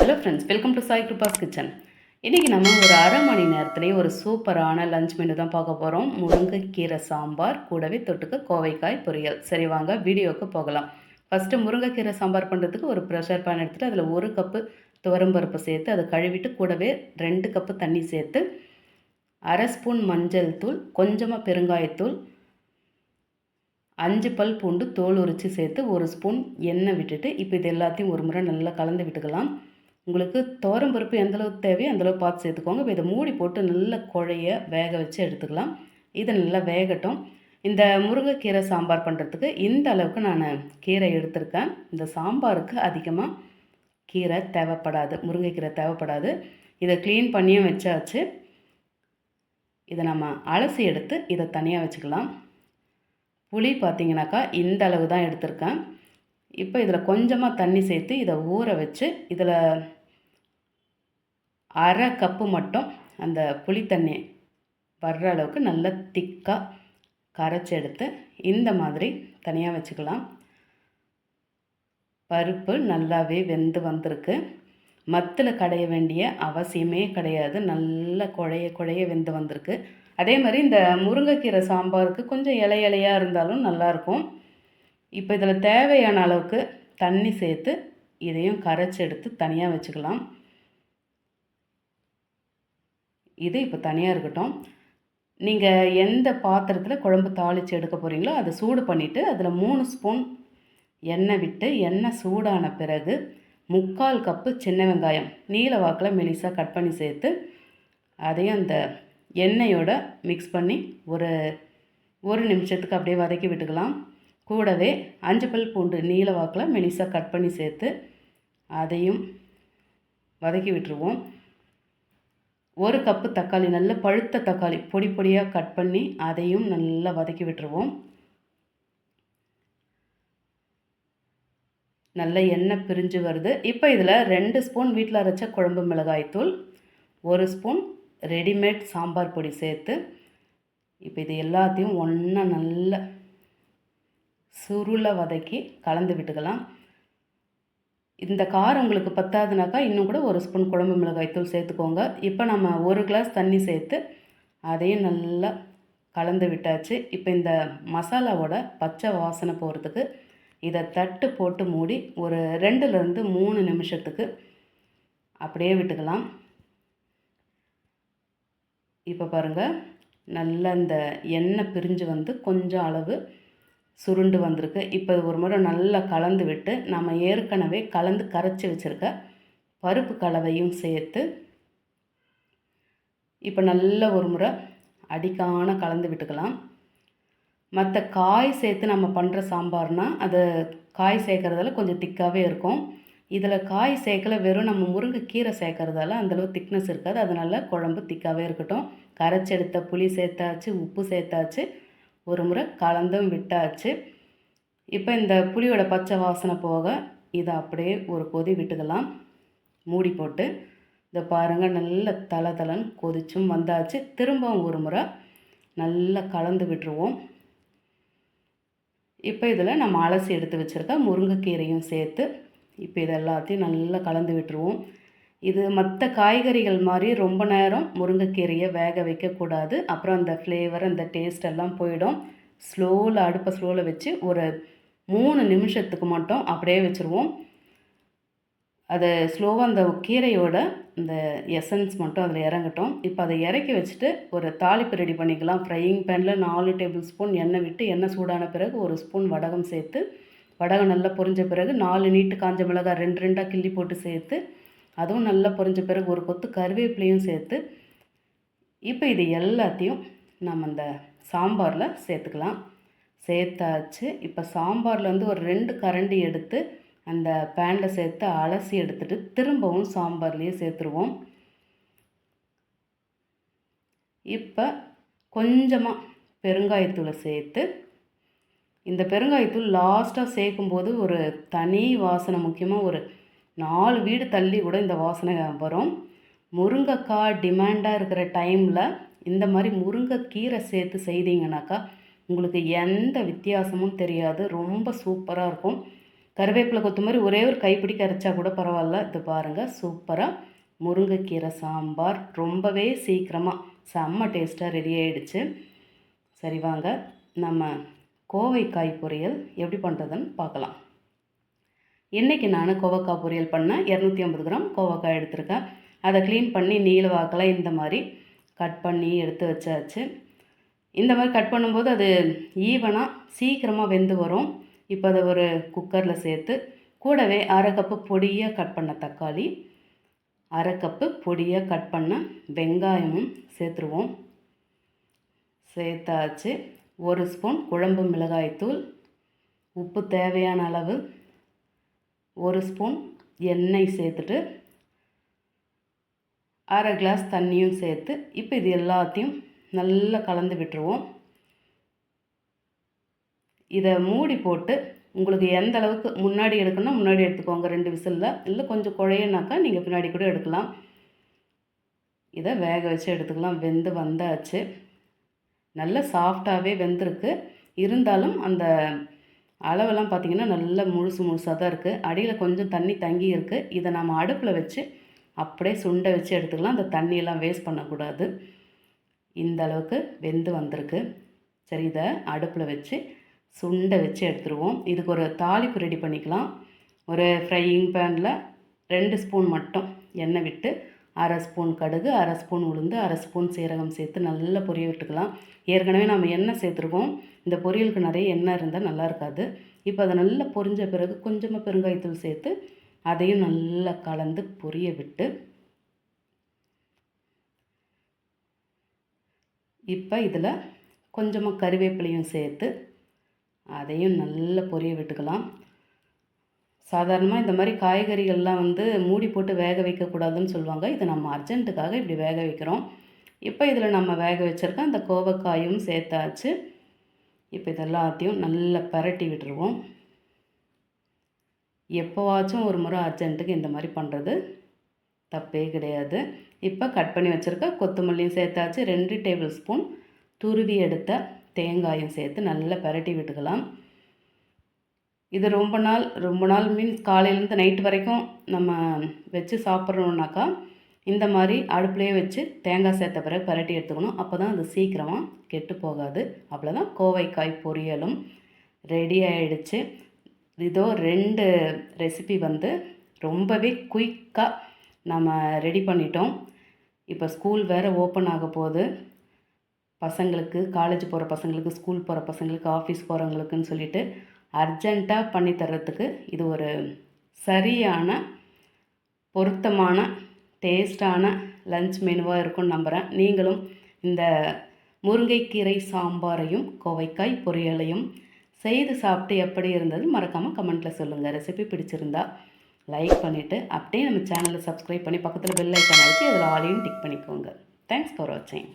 Hello friends welcome to Sai Kirupa's kitchen இன்றைக்கி நம்ம ஒரு அரை மணி நேரத்துலேயே ஒரு சூப்பரான லஞ்ச் மெனு தான் பார்க்க போகிறோம் முருங்கைக்கீரை சாம்பார் கூடவே தொட்டுக்க கோவைக்காய் பொரியல். சரி வாங்க வீடியோவுக்கு போகலாம். ஃபஸ்ட்டு முருங்கைக்கீரை சாம்பார் பண்ணுறதுக்கு ஒரு ப்ரெஷர் பேன் எடுத்துகிட்டு அதில் ஒரு கப்பு துவரம்பருப்பு சேர்த்து அதை கழுவிட்டு கூடவே ரெண்டு கப்பு தண்ணி சேர்த்து அரை ஸ்பூன் மஞ்சள் தூள் கொஞ்சமாக பெருங்காயத்தூள் அஞ்சு பல் பூண்டு தோல் உரித்து சேர்த்து ஒரு ஸ்பூன் எண்ணெய் விட்டுட்டு இப்போ இது எல்லாத்தையும் ஒரு முறை நல்லா கலந்து விட்டுக்கலாம். உங்களுக்கு தோரம் பருப்பு எந்தளவுக்கு தேவையோ அந்தளவு பார்த்து சேர்த்துக்கோங்க. இப்போ இதை மூடி போட்டு நல்ல குழைய வேக வச்சு எடுத்துக்கலாம். இது நல்லா வேகட்டும். இந்த முருங்கைக்கீரை சாம்பார் பண்ணுறதுக்கு இந்த அளவுக்கு நான் கீரை எடுத்திருக்கேன். இந்த சாம்பாருக்கு அதிகமாக கீரை தேவைப்படாது முருங்கைக்கீரை தேவைப்படாது. இதை க்ளீன் பண்ணியும் வச்சாச்சு. இதை நம்ம அலசி எடுத்து இதை தனியாக வச்சுக்கலாம். புளி பார்த்திங்கனாக்கா இந்த அளவு தான் எடுத்திருக்கேன். இப்போ இதில் கொஞ்சமாக தண்ணி சேர்த்து இதை ஊற வச்சு இதில் அரை கப்பு மட்டும் அந்த புளித்தண்ணி வர்ற அளவுக்கு நல்லா திக்காக கரைச்சி எடுத்து இந்த மாதிரி தனியாக வச்சுக்கலாம். பருப்பு நல்லாவே வெந்து வந்திருக்கு. மத்தில் கடைய வேண்டிய அவசியமே கிடையாது. நல்ல குழைய குழைய வெந்து வந்திருக்கு. அதே மாதிரி இந்த முருங்கைக்கீரை சாம்பாருக்கு கொஞ்சம் இலை இலையாக இருந்தாலும் நல்லாயிருக்கும் இப்போ இதில் தேவையான அளவுக்கு தண்ணி சேர்த்து இதையும் கரைச்சி எடுத்து தனியாக வச்சுக்கலாம். இது இப்போ தனியாக இருக்கட்டும். நீங்கள் எந்த பாத்திரத்தில் குழம்பு தாளித்து எடுக்க போகிறீங்களோ அதை சூடு பண்ணிவிட்டு அதில் மூணு ஸ்பூன் எண்ணெய் விட்டு எண்ணெய் சூடான பிறகு முக்கால் கப்பு சின்ன வெங்காயம் நீல வாக்கில் மெலிசாக கட் பண்ணி சேர்த்து அதையும் அந்த எண்ணெயோட மிக்ஸ் பண்ணி ஒரு ஒரு நிமிஷத்துக்கு அப்படியே வதக்கி விட்டுக்கலாம். கூடவே அஞ்சு பல் பூண்டு நீல வாக்கில் மெலிசாக கட் பண்ணி சேர்த்து அதையும் வதக்கி விட்டுருவோம். ஒரு கப்பு தக்காளி நல்ல பழுத்த தக்காளி பொடி பொடியாக கட் பண்ணி அதையும் நல்லா வதக்கி விட்டுருவோம். நல்ல எண்ணெய் பிரிஞ்சு வருது. இப்போ இதில் ரெண்டு ஸ்பூன் வீட்டில் அரைச்ச குழம்பு மிளகாய்த்தூள் ஒரு ஸ்பூன் ரெடிமேட் சாம்பார் பொடி சேர்த்து இப்போ இது எல்லாத்தையும் ஒன்றா நல்ல சுருளை வதக்கி கலந்து விட்டுக்கலாம். இந்த காரம் உங்களுக்கு பத்தாதுனாக்கா இன்னும் கூட ஒரு ஸ்பூன் குழம்பு மிளகாய்த்தூள் சேர்த்துக்கோங்க. இப்போ நம்ம ஒரு கிளாஸ் தண்ணி சேர்த்து அதையும் நல்லா கலந்து விட்டாச்சு. இப்போ இந்த மசாலாவோட பச்சை வாசனை போகிறதுக்கு இதை தட்டு போட்டு மூடி ஒரு ரெண்டுலேருந்து மூணு நிமிஷத்துக்கு அப்படியே விட்டுக்கலாம். இப்போ பாருங்கள் நல்ல இந்த எண்ணெய் பிரிஞ்சு வந்து கொஞ்சம் அளவு சுருண்டு வந்திருக்கு. இப்போ ஒரு முறை நல்லா கலந்து விட்டு நம்ம ஏற்கனவே கலந்து கரைச்சி வச்சுருக்க பருப்பு கலவையும் சேர்த்து இப்போ நல்ல ஒரு முறை அடிக்கான கலந்து விட்டுக்கலாம். மற்ற காய் சேர்த்து நம்ம பண்ணுற சாம்பார்னால் அது காய் சேர்க்குறதால கொஞ்சம் திக்காகவே இருக்கும். இதில் காய் சேர்க்கல வெறும் நம்ம முருங்கை கீரை சேர்க்கறதால அந்தளவு திக்னஸ் இருக்காது. அதனால் குழம்பு திக்காகவே இருக்கட்டும். கரைச்சி எடுத்த புளி சேர்த்தாச்சு உப்பு சேர்த்தாச்சு. ஒரு முறை கலந்தும் விட்டாச்சு. இப்போ இந்த புளியோட பச்சை வாசனை போக இதை அப்படியே ஒரு கொதி விட்டுக்கலாம் மூடி போட்டு இதை பாருங்கள் நல்ல தலை தலன் கொதிச்சும் வந்தாச்சு. திரும்பவும் ஒரு முறை நல்லா கலந்து விட்டுருவோம். இப்போ இதில் நம்ம அலசி எடுத்து வச்சுருக்க முருங்கைக்கீரையும் சேர்த்து இப்போ இது எல்லாத்தையும் நல்லா கலந்து விட்டுருவோம். இது மற்ற காய்கறிகள் மாதிரி ரொம்ப நேரம் முருங்கைக்கீரையை வேக வைக்கக்கூடாது. அப்புறம் அந்த ஃப்ளேவர் அந்த டேஸ்ட் எல்லாம் போயிடும். ஸ்லோவில் அடுப்பை ஸ்லோவில் வச்சு ஒரு மூணு நிமிஷத்துக்கு மட்டும் அப்படியே வச்சுருவோம். அதை ஸ்லோவாக அந்த கீரையோட இந்த எசன்ஸ் மட்டும் அதில் இறங்கட்டும். இப்போ அதை இறக்கி வச்சுட்டு ஒரு தாளிப்பு ரெடி பண்ணிக்கலாம். ஃப்ரையிங் பேனில் நாலு டேபிள் ஸ்பூன் எண்ணெய் விட்டு எண்ணெய் சூடான பிறகு ஒரு ஸ்பூன் வடகம் சேர்த்து வடகம் நல்லா பொரிஞ்ச பிறகு நாலு நீட்டு காஞ்ச மிளகாய் ரெண்டு ரெண்டாக கிள்ளி போட்டு சேர்த்து அதுவும் நல்லா பொரிஞ்ச பிறகு ஒரு கொத்து கருவேப்பிலையும் சேர்த்து இப்போ இது எல்லாத்தையும் நம்ம அந்த சாம்பாரில் சேர்த்துக்கலாம். சேர்த்தாச்சு. இப்போ சாம்பாரில் வந்து ஒரு ரெண்டு கரண்டி எடுத்து அந்த பேனில் சேர்த்து அலசி எடுத்துட்டு திரும்பவும் சாம்பார்லேயே சேர்த்துருவோம். இப்போ கொஞ்சமாக பெருங்காயத்தூளை சேர்த்து இந்த பெருங்காயத்தூள் லாஸ்ட்டாக சேர்க்கும்போது ஒரு தனி வாசனை முக்கியமாக ஒரு நாலு வீடு தள்ளி கூட இந்த வாசனை வரும். முருங்கைக்காய் டிமாண்டாக இருக்கிற டைமில் இந்த மாதிரி முருங்கைக்கீரை சேர்த்து செய்தீங்கனாக்கா உங்களுக்கு எந்த வித்தியாசமும் தெரியாது. ரொம்ப சூப்பராக இருக்கும். கருவேப்பிலை கொத்தமல்லி ஒரே ஒரு கைப்பிடி கரைச்சா கூட பரவாயில்ல. இது பாருங்கள் சூப்பராக முருங்கைக்கீரை சாம்பார் ரொம்பவே சீக்கிரமாக செம்ம டேஸ்ட்டாக ரெடி ஆகிடுச்சு சரி வாங்க. நம்ம கோவைக்காய் பொரியல் எப்படி பண்ணுறதுன்னு பார்க்கலாம். இன்றைக்கி நான் கோவக்காய் பொரியல் பண்ணேன் இரநூத்தி ஐம்பது கிராம் கோவக்காய் எடுத்திருக்கேன். அதை க்ளீன் பண்ணி நீல வாக்கில் இந்த மாதிரி கட் பண்ணி எடுத்து வச்சாச்சு. இந்த மாதிரி கட் பண்ணும்போது அது ஈவனாக சீக்கிரமாக வெந்து வரும். இப்போ அதை ஒரு குக்கரில் சேர்த்து கூடவே அரை கப்பு பொடியாக கட் பண்ண தக்காளி அரை கப்பு பொடியாக கட் பண்ண வெங்காயமும் சேர்த்துருவோம். சேர்த்தாச்சு. ஒரு ஸ்பூன் குழம்பு மிளகாய்த்தூள் உப்பு தேவையான அளவு ஒரு ஸ்பூன் எண்ணெய் சேர்த்துட்டு அரை கிளாஸ் தண்ணியும் சேர்த்து இப்போ இது எல்லாத்தையும் நல்லா கலந்து விட்டுருவோம். இதை மூடி போட்டு உங்களுக்கு எந்த அளவுக்கு முன்னாடி எடுக்கணும்னா முன்னாடி எடுத்துக்கோங்க ரெண்டு விசிலில். இல்லை கொஞ்சம் குழையனாக்கா நீங்கள் பின்னாடி கூட எடுக்கலாம். இதை வேக வச்சு எடுத்துக்கலாம். வெந்து வந்தாச்சு. நல்ல சாஃப்டாகவே வெந்திருக்கு. இருந்தாலும் அந்த அளவெல்லாம் பார்த்திங்கன்னா நல்லா முழுசு முழுசாக தான் இருக்குது அடியில் கொஞ்சம் தண்ணி தங்கி இருக்குது இதை நம்ம அடுப்பில் வச்சு அப்படியே சுண்டை வச்சு எடுத்துக்கலாம். அந்த தண்ணியெல்லாம் வேஸ்ட் பண்ணக்கூடாது. இந்த அளவுக்கு வெந்து வந்திருக்கு. சரி இதை அடுப்பில் வச்சு சுண்டை வச்சு எடுத்துருவோம். இதுக்கு ஒரு தாளிப்பு ரெடி பண்ணிக்கலாம். ஒரு ஃப்ரையிங் பேனில் ரெண்டு ஸ்பூன் மட்டும் எண்ணெய் விட்டு அரை ஸ்பூன் கடுகு அரை ஸ்பூன் உளுந்து அரை ஸ்பூன் சீரகம் சேர்த்து நல்லா பொரிய விட்டுக்கலாம். ஏற்கனவே நம்ம எண்ணெய் சேர்த்துருக்கோம். இந்த பொரியலுக்கு நிறைய எண்ணெய் இருந்தால் நல்லா இருக்காது. இப்போ அதை நல்லா பொரிஞ்ச பிறகு கொஞ்சமாக பெருங்காயத்தூள் சேர்த்து அதையும் நல்லா கலந்து பொரிய விட்டு இப்போ இதில் கொஞ்சமாக கறிவேப்பிலையும் சேர்த்து அதையும் நல்லா பொரிய விட்டுக்கலாம். சாதாரணமாக இந்த மாதிரி காய்கறிகள்லாம் வந்து மூடி போட்டு வேக வைக்கக்கூடாதுன்னு சொல்லுவாங்க. இது நம்ம அர்ஜென்ட்டுக்காக இப்படி வேக வைக்கிறோம். இப்போ இதில் நம்ம வேக வச்சுருக்க அந்த கோவக்காயும் சேர்த்தாச்சு. இப்போ இதெல்லாத்தையும் நல்லா பரட்டி விட்டுருவோம். எப்போவாச்சும் ஒரு முறை அர்ஜென்ட்டுக்கு இந்த மாதிரி பண்ணுறது தப்பே கிடையாது. இப்போ கட் பண்ணி வச்சுருக்க கொத்தமல்லியும் சேர்த்தாச்சு. ரெண்டு டேபிள் ஸ்பூன் துருவி எடுத்த தேங்காயும் சேர்த்து நல்லா பரட்டி விட்டுக்கலாம். இது ரொம்ப நாள் ரொம்ப நாள் மீன்ஸ் காலையிலேருந்து நைட்டு வரைக்கும் நம்ம வச்சு சாப்பிட்றோன்னாக்கா இந்த மாதிரி அடுப்புலேயே வச்சு தேங்காய் சேர்த்த பிறகு பரட்டி எடுத்துக்கணும். அப்போ தான் அது சீக்கிரமாக கெட்டு போகாது. அவ்வளோதான் கோவைக்காய் பொரியலும் ரெடி ஆகிடுச்சு இதோ ரெண்டு ரெசிபி வந்து ரொம்பவே குயிக்காக நம்ம ரெடி பண்ணிட்டோம். இப்போ ஸ்கூல் வேறு ஓப்பன் ஆக போகுது. பசங்களுக்கு காலேஜ் போகிற பசங்களுக்கு ஸ்கூல் போகிற பசங்களுக்கு ஆஃபீஸ் போகிறவங்களுக்குன்னு சொல்லிட்டு அர்ஜெண்ட்டாக பண்ணி தர்றதுக்கு இது ஒரு சரியான பொருத்தமான டேஸ்டான லஞ்ச் மெனுவாக இருக்கும்னு நம்புகிறேன் நீங்களும் இந்த முருங்கைக்கீரை சாம்பாரையும் கோவைக்காய் பொரியலையும் செய்து சாப்பிட்டு எப்படி இருந்தது மறக்காமல் கமெண்ட்டில் சொல்லுங்கள் ரெசிபி பிடிச்சிருந்தா லைக் பண்ணிவிட்டு அப்படியே நம்ம சேனலை சப்ஸ்கிரைப் பண்ணி பக்கத்தில் பெல் ஐக்கான் அழுத்தி அதில் ஆலையும் டிக் பண்ணிக்கோங்க. தேங்க்ஸ் ஃபார் வாட்சிங்